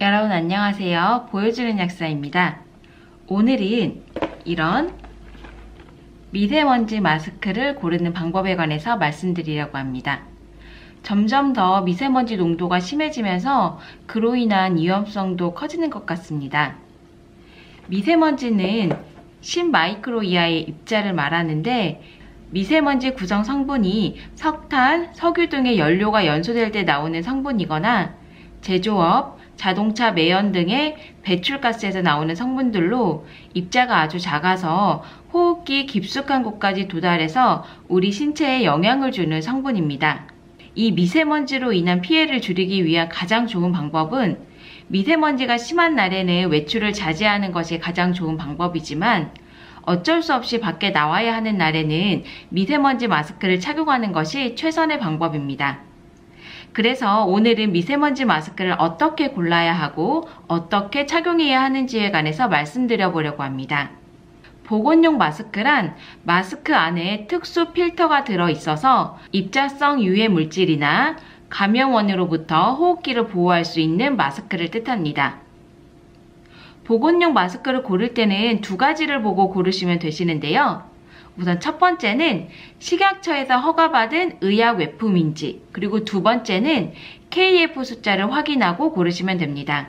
여러분 안녕하세요. 보여주는 약사입니다. 오늘은 이런 미세먼지 마스크를 고르는 방법에 관해서 말씀드리려고 합니다. 점점 더 미세먼지 농도가 심해지면서 그로 인한 위험성도 커지는 것 같습니다. 미세먼지는 10마이크로 이하의 입자를 말하는데 미세먼지 구성 성분이 석탄, 석유 등의 연료가 연소될 때 나오는 성분이거나 제조업, 자동차 매연 등의 배출가스에서 나오는 성분들로 입자가 아주 작아서 호흡기 깊숙한 곳까지 도달해서 우리 신체에 영향을 주는 성분입니다. 이 미세먼지로 인한 피해를 줄이기 위한 가장 좋은 방법은 미세먼지가 심한 날에는 외출을 자제하는 것이 가장 좋은 방법이지만 어쩔 수 없이 밖에 나와야 하는 날에는 미세먼지 마스크를 착용하는 것이 최선의 방법입니다. 그래서 오늘은 미세먼지 마스크를 어떻게 골라야 하고 어떻게 착용해야 하는지에 관해서 말씀드려 보려고 합니다. 보건용 마스크란 마스크 안에 특수 필터가 들어 있어서 입자성 유해 물질이나 감염원으로부터 호흡기를 보호할 수 있는 마스크를 뜻합니다. 보건용 마스크를 고를 때는 두 가지를 보고 고르시면 되시는데요. 우선 첫 번째는 식약처에서 허가받은 의약 외품인지, 그리고 두 번째는 KF 숫자를 확인하고 고르시면 됩니다.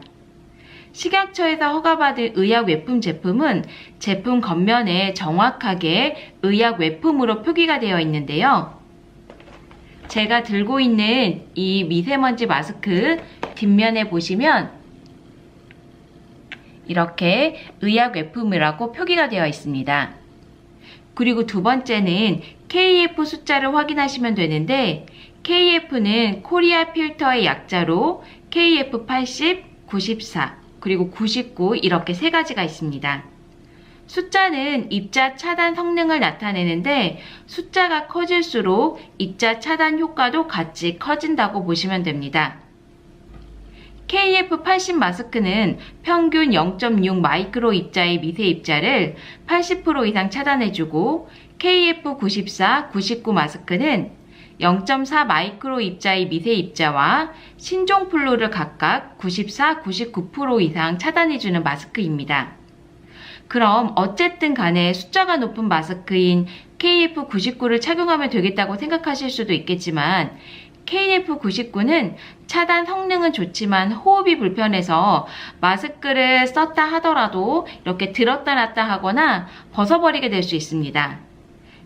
식약처에서 허가받은 의약 외품 제품은 제품 겉면에 정확하게 의약 외품으로 표기가 되어 있는데요. 제가 들고 있는 이 미세먼지 마스크 뒷면에 보시면 이렇게 의약 외품이라고 표기가 되어 있습니다. 그리고 두 번째는 KF 숫자를 확인하시면 되는데 KF는 코리아 필터의 약자로 KF80, 94, 그리고 99 이렇게 세 가지가 있습니다. 숫자는 입자 차단 성능을 나타내는데 숫자가 커질수록 입자 차단 효과도 같이 커진다고 보시면 됩니다. KF80 마스크는 평균 0.6 마이크로 입자의 미세 입자를 80% 이상 차단해주고 KF94, 99 마스크는 0.4 마이크로 입자의 미세 입자와 신종 플루를 각각 94, 99% 이상 차단해주는 마스크입니다. 그럼 어쨌든 간에 숫자가 높은 마스크인 KF99를 착용하면 되겠다고 생각하실 수도 있겠지만 KF99는 차단 성능은 좋지만 호흡이 불편해서 마스크를 썼다 하더라도 이렇게 들었다 놨다 하거나 벗어버리게 될 수 있습니다.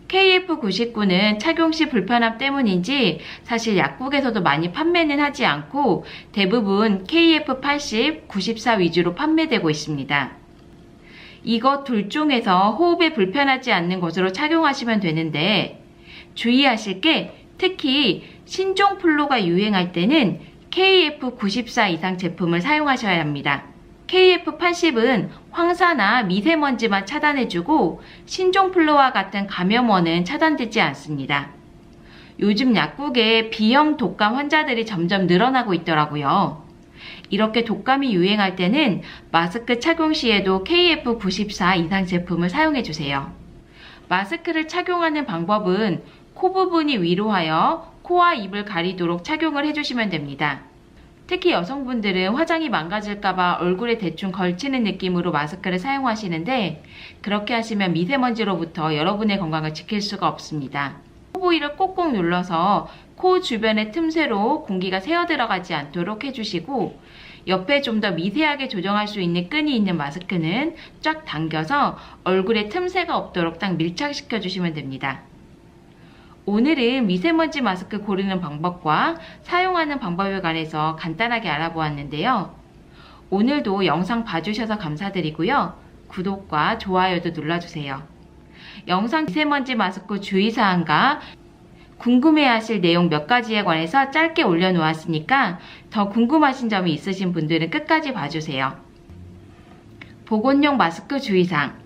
KF99는 착용 시 불편함 때문인지 사실 약국에서도 많이 판매는 하지 않고 대부분 KF80, 94 위주로 판매되고 있습니다. 이것 둘 중에서 호흡에 불편하지 않는 것으로 착용하시면 되는데 주의하실 게 특히 신종 플루가 유행할 때는 KF94 이상 제품을 사용하셔야 합니다. KF80은 황사나 미세먼지만 차단해주고 신종 플루와 같은 감염원은 차단되지 않습니다. 요즘 약국에 B형 독감 환자들이 점점 늘어나고 있더라고요. 이렇게 독감이 유행할 때는 마스크 착용 시에도 KF94 이상 제품을 사용해 주세요. 마스크를 착용하는 방법은 코 부분이 위로 하여 코와 입을 가리도록 착용을 해주시면 됩니다. 특히 여성분들은 화장이 망가질까봐 얼굴에 대충 걸치는 느낌으로 마스크를 사용하시는데 그렇게 하시면 미세먼지로부터 여러분의 건강을 지킬 수가 없습니다. 코 부위를 꼭꼭 눌러서 코 주변의 틈새로 공기가 새어 들어가지 않도록 해주시고 옆에 좀 더 미세하게 조정할 수 있는 끈이 있는 마스크는 쫙 당겨서 얼굴에 틈새가 없도록 딱 밀착시켜 주시면 됩니다. 오늘은 미세먼지 마스크 고르는 방법과 사용하는 방법에 관해서 간단하게 알아보았는데요. 오늘도 영상 봐주셔서 감사드리고요. 구독과 좋아요도 눌러주세요. 영상 미세먼지 마스크 주의사항과 궁금해하실 내용 몇 가지에 관해서 짧게 올려놓았으니까 더 궁금하신 점이 있으신 분들은 끝까지 봐주세요. 보건용 마스크 주의사항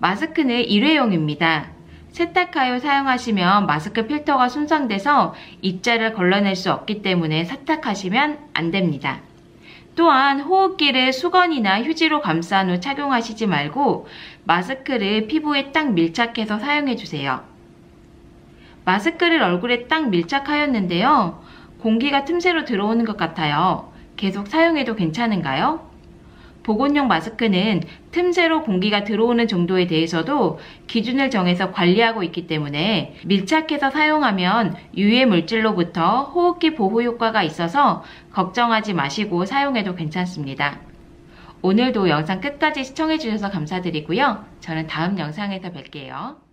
마스크는 일회용입니다. 세탁하여 사용하시면 마스크 필터가 손상돼서 입자를 걸러낼 수 없기 때문에 세탁하시면 안 됩니다. 또한 호흡기를 수건이나 휴지로 감싼 후 착용하시지 말고 마스크를 피부에 딱 밀착해서 사용해 주세요. 마스크를 얼굴에 딱 밀착하였는데요. 공기가 틈새로 들어오는 것 같아요. 계속 사용해도 괜찮은가요? 보건용 마스크는 틈새로 공기가 들어오는 정도에 대해서도 기준을 정해서 관리하고 있기 때문에 밀착해서 사용하면 유해 물질로부터 호흡기 보호 효과가 있어서 걱정하지 마시고 사용해도 괜찮습니다. 오늘도 영상 끝까지 시청해주셔서 감사드리고요. 저는 다음 영상에서 뵐게요.